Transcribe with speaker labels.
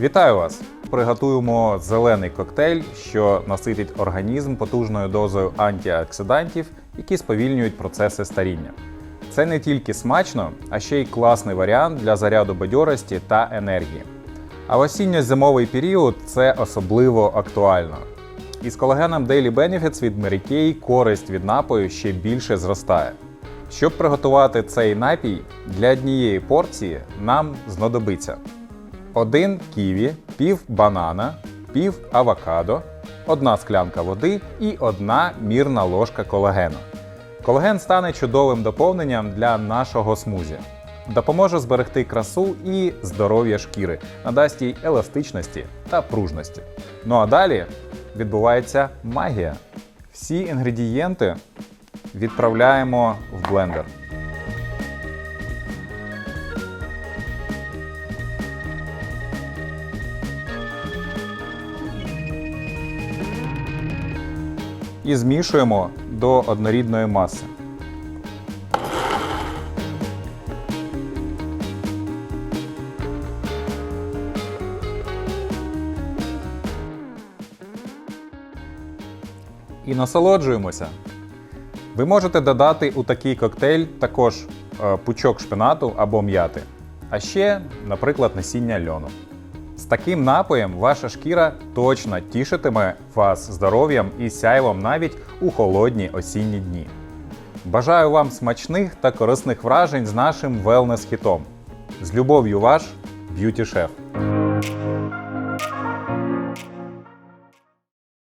Speaker 1: Вітаю вас! Приготуємо зелений коктейль, що наситить організм потужною дозою антиоксидантів, які сповільнюють процеси старіння. Це не тільки смачно, а ще й класний варіант для заряду бадьорості та енергії. А в осінньо-зимовий період це особливо актуально. Із колагеном Daily Benefits від Kay користь від напою ще більше зростає. Щоб приготувати цей напій, для однієї порції нам знадобиться один ківі, пів банана, пів авокадо, одна склянка води і одна мірна ложка колагену. Колаген стане чудовим доповненням для нашого смузі. Допоможе зберегти красу і здоров'я шкіри, надасть їй еластичності та пружності. Ну а далі відбувається магія. Всі інгредієнти відправляємо в блендер. І змішуємо до однорідної маси. І насолоджуємося. Ви можете додати у такий коктейль також е, пучок шпинату або м'яти, а ще, наприклад, насіння льону. З таким напоєм ваша шкіра точно тішитиме вас здоров'ям і сяйвом навіть у холодні осінні дні. Бажаю вам смачних та корисних вражень з нашим велнес-хітом. З любов'ю ваш б'юті шеф.